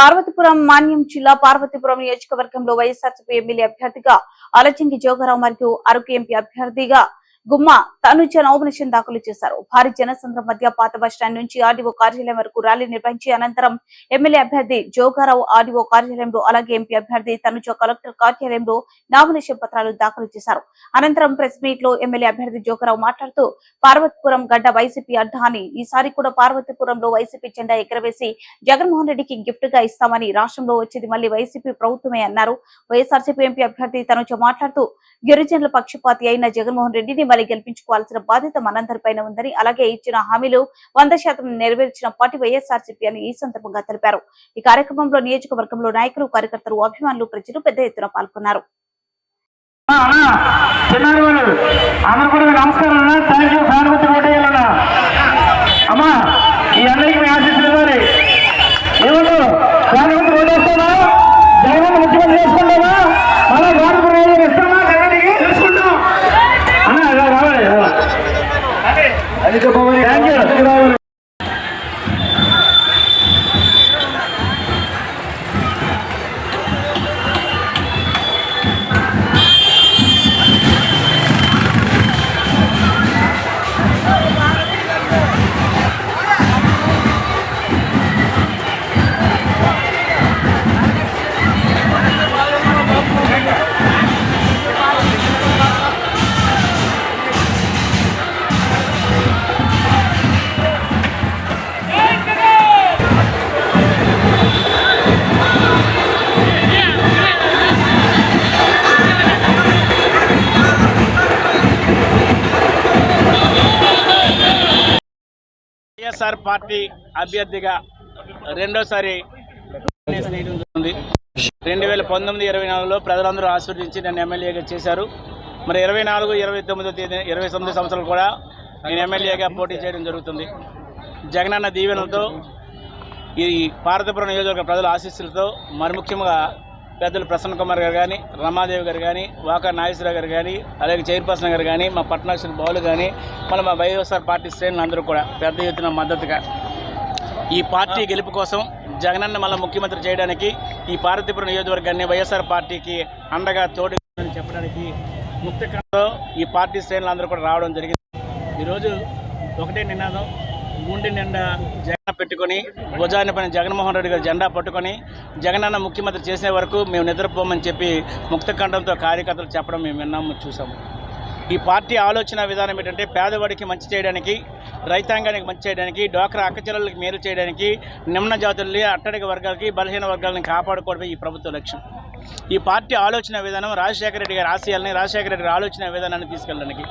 పార్వతీపురం మాన్యం జిల్లా పార్వతీపురం నియోజకవర్గంలో వైఎస్ఆర్సీపీ ఎమ్మెల్యే అభ్యర్థిగా అలచింగి జోగరావు మరియు అరకు ఎంపీ అభ్యర్థిగా గుమ్మ తనుజ నామినేషన్ దాఖలు చేశారు. భారీ జనసంద్రం మధ్య పాత బస్టాండ్ నుంచి ఆర్డీఓ కార్యాలయం వరకు ర్యాలీ నిర్వహించి అనంతరం ఎమ్మెల్యే అభ్యర్థి జోగారావు ఆర్డీఓ కార్యాలయంలో అలాగే ఎంపీ అభ్యర్థి తనుజ కలెక్టర్ కార్యాలయంలో నామినేషన్ పత్రాలు దాఖలు చేశారు. అనంతరం ప్రెస్ మీట్లో ఎమ్మెల్యే అభ్యర్థి జోగారావు మాట్లాడుతూ పార్వతీపురం గడ్డ వైసీపీ అడ్డాని ఈసారి కూడా పార్వతీపురంలో వైసీపీ జెండా ఎగరవేసి జగన్మోహన్ రెడ్డికి గిఫ్ట్గా ఇస్తామని రాష్ట్రంలో వచ్చేది మళ్ళీ వైసీపీ ప్రభుత్వమే అన్నారు. వైఎస్ఆర్సీపీ ఎంపీ అభ్యర్థి తనుజ మాట్లాడుతూ గిరిజనుల పక్షపాతి అయిన జగన్మోహన్ రెడ్డిని మళ్ళీ గెలిపించుకోవాల్సిన బాధ్యత మనందరిపైన ఉందని అలాగే ఇచ్చిన హామీలు వంద శాతం నెరవేర్చిన పార్టీ వైఎస్ఆర్సీపీ అని ఈ సందర్భంగా తెలిపారు. ఈ కార్యక్రమంలో నియోజకవర్గంలో నాయకులు కార్యకర్తలు అభిమానులు ప్రజలు పెద్ద ఎత్తున పాల్గొన్నారు. అందరూ కూడా నమస్కారం వైఎస్ఆర్ పార్టీ అభ్యర్థిగా రెండోసారి రెండు వేల పంతొమ్మిది ఇరవై నాలుగులో ప్రజలందరూ ఆశీర్వదించి నన్ను ఎమ్మెల్యేగా చేశారు. మరి ఇరవై నాలుగు ఇరవై తొమ్మిదో తేదీ ఇరవై తొమ్మిది సంవత్సరాలు కూడా నేను ఎమ్మెల్యేగా పోటీ చేయడం జరుగుతుంది. జగనన్న దీవెనలతో ఈ భారతపురం నియోజకవర్గ ప్రజల ఆశీస్సులతో మరి ముఖ్యంగా పెద్దలు ప్రసన్న కుమార్ గారు కానీ రమాదేవి గారు కానీ వాకా నాగేశ్వరరావు గారు కానీ అలాగే చైర్పర్సన్ గారు కానీ మా పట్నాక్షరి బావులు కానీ మళ్ళీ మా వైఎస్ఆర్ పార్టీ శ్రేణులు అందరూ కూడా పెద్ద ఎత్తున మద్దతుగా. ఈ పార్టీ గెలుపు కోసం జగనన్న మళ్ళీ ముఖ్యమంత్రి చేయడానికి ఈ పార్వతీపురం నియోజకవర్గాన్ని వైఎస్ఆర్ పార్టీకి అండగా తోడు అని చెప్పడానికి ముక్తకంలో ఈ పార్టీ శ్రేణులు అందరూ కూడా రావడం జరిగింది. ఈరోజు ఒకటే నినాదం గుండె నిండా జెండా పెట్టుకొని భుజాన్ని పైన జగన్మోహన్ రెడ్డి గారు జెండా పట్టుకొని జగనన్న ముఖ్యమంత్రి చేసే వరకు మేము నిద్రపోమని చెప్పి ముక్తఖండంతో కార్యకర్తలు చెప్పడం మేము విన్నాము చూసాము. ఈ పార్టీ ఆలోచన విధానం ఏంటంటే పేదవాడికి మంచి చేయడానికి రైతాంగానికి మంచి చేయడానికి డ్వాక్రా అక్కచెల్లలకి మేలు చేయడానికి నిమ్న జాతుల్ని అట్టడిక వర్గాలకి బలహీన వర్గాలను కాపాడుకోవడమే ఈ ప్రభుత్వ లక్ష్యం. ఈ పార్టీ ఆలోచన విధానం రాజశేఖర రెడ్డి గారి ఆశయాలని రాజశేఖర రెడ్డి ఆలోచన విధానాన్ని తీసుకెళ్ళడానికి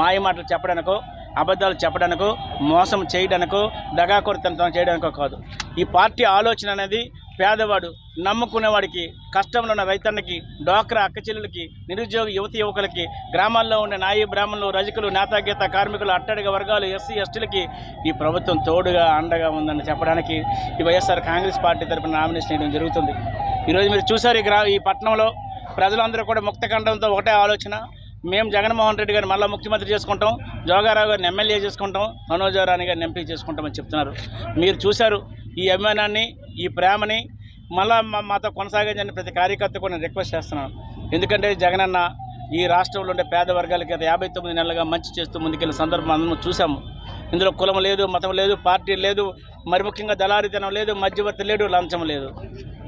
మాయ మాటలు చెప్పడానికో అబద్ధాలు చెప్పడానికో మోసం చేయడానికో దగాకొరతనం చేయడానికో కాదు. ఈ పార్టీ ఆలోచన అనేది పేదవాడు నమ్ముకునేవాడికి కష్టంలో ఉన్న రైతన్నకి డ్వాక్రా అక్కచెల్లెలకి నిరుద్యోగ యువతి యువకులకి గ్రామాల్లో ఉండే నాయి బ్రాహ్మణులు రజకులు నేతాగీత కార్మికులు అట్టడిగ వర్గాలు ఎస్సీ ఎస్టీలకి ఈ ప్రభుత్వం తోడుగా అండగా ఉందని చెప్పడానికి ఈ వైఎస్ఆర్ కాంగ్రెస్ పార్టీ తరపున నామినేషన్ వేయడం జరుగుతుంది. ఈరోజు మీరు చూసారు ఈ గ్రా ఈ పట్టణంలో ప్రజలందరూ కూడా ముక్తఖండంతో ఒకటే ఆలోచన మేము జగన్మోహన్ రెడ్డి గారిని మళ్ళీ ముఖ్యమంత్రి చేసుకుంటాం జోగారావు గారిని ఎమ్మెల్యే చేసుకుంటాం మనోజరాణి గారిని ఎంపీ చేసుకుంటామని చెప్తున్నారు. మీరు చూశారు ఈ అభిమానాన్ని ఈ ప్రేమని మళ్ళా మా మాతో కొనసాగించని ప్రతి కార్యకర్త కూడా నేను రిక్వెస్ట్ చేస్తున్నాను. ఎందుకంటే జగనన్న ఈ రాష్ట్రంలో ఉండే పేద వర్గాలకి గత యాభై తొమ్మిది నెలలుగా మంచి చేస్తూ ముందుకెళ్ళిన సందర్భం అందరం చూసాము ఇందులో కులం లేదు మతం లేదు పార్టీ లేదు మరి ముఖ్యంగా దళారితనం లేదు మధ్యవర్తి లేడు లంచం లేదు.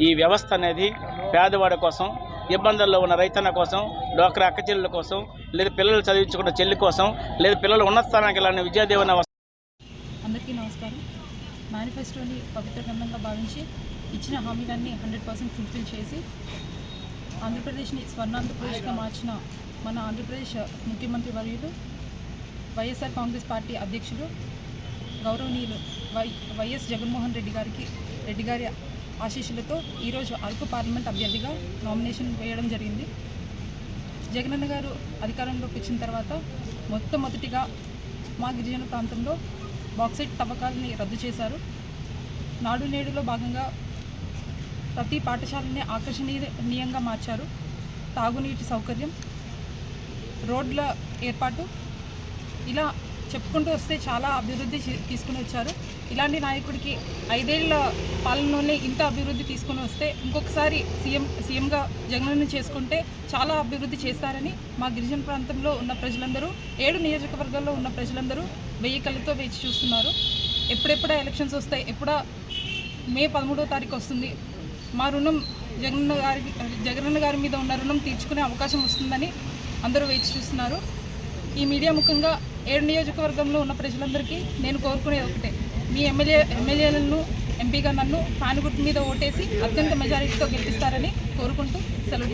ఈ వ్యవస్థ అనేది పేదవాడి కోసం ఇబ్బందుల్లో ఉన్న రైతన్న కోసం డోక్రా అక్క చెల్లెల కోసం లేదా పిల్లలు చదివించుకున్న చెల్లి కోసం లేదా పిల్లలు ఉన్నత స్థానానికి వెళ్ళిన విద్యాదేవన అందరికీ నమస్కారం. మేనిఫెస్టోని పవిత్ర గ్రంథంగా భావించి ఇచ్చిన హామీలన్నీ హండ్రెడ్ పర్సెంట్ ఫుల్ఫిల్ చేసి ఆంధ్రప్రదేశ్ని స్వర్ణాంధ్రప్రదేశ్గా మార్చిన మన ఆంధ్రప్రదేశ్ ముఖ్యమంత్రి వర్యులు వైఎస్ఆర్ కాంగ్రెస్ పార్టీ అధ్యక్షులు గౌరవనీయులు వై వైఎస్ జగన్మోహన్ రెడ్డి గారికి రెడ్డి గారి ఆశీస్సులతో ఈరోజు అరకు పార్లమెంట్ అభ్యర్థిగా నామినేషన్ వేయడం జరిగింది. జగనన్న గారు అధికారంలోకి వచ్చిన తర్వాత మొట్టమొదటిగా మా గిరిజన ప్రాంతంలో బాక్సైట్ తవ్వకాలని రద్దు చేశారు. నాడు నేడులో భాగంగా ప్రతి పాఠశాలని ఆకర్షణీయంగా మార్చారు. తాగునీటి సౌకర్యం రోడ్ల ఏర్పాటు ఇలా చెప్పుకుంటూ వస్తే చాలా అభివృద్ధి చే- తీసుకుని వచ్చారు. ఇలాంటి నాయకుడికి ఐదేళ్ళ పాలనలోనే ఇంత అభివృద్ధి తీసుకుని వస్తే ఇంకొకసారి సీఎం సీఎంగా జగన్ చేసుకుంటే చాలా అభివృద్ధి చేస్తారని మా గిరిజన ప్రాంతంలో ఉన్న ప్రజలందరూ ఏడు నియోజకవర్గాల్లో ఉన్న ప్రజలందరూ వెయ్యి కళ్ళతో వేచి చూస్తున్నారు. ఎప్పుడెప్పుడా ఎలక్షన్స్ వస్తాయి ఎప్పుడా మే పదమూడో తారీఖు వస్తుంది. మా రుణం జగనన్న గారి జగనన్న గారి మీద ఉన్న రుణం తీర్చుకునే అవకాశం వస్తుందని అందరూ వేచి చూస్తున్నారు. ఈ మీడియా ముఖంగా ఏడు నియోజకవర్గంలో ఉన్న ప్రజలందరికీ నేను కోరుకునేది ఒకటే. మీ ఎమ్మెల్యే ఎమ్మెల్యేలను ఎంపీగా నన్ను ఫ్యాన్ గుర్తు మీద ఓటేసి అత్యంత మెజారిటీతో గెలిపిస్తారని కోరుకుంటూ సెలవు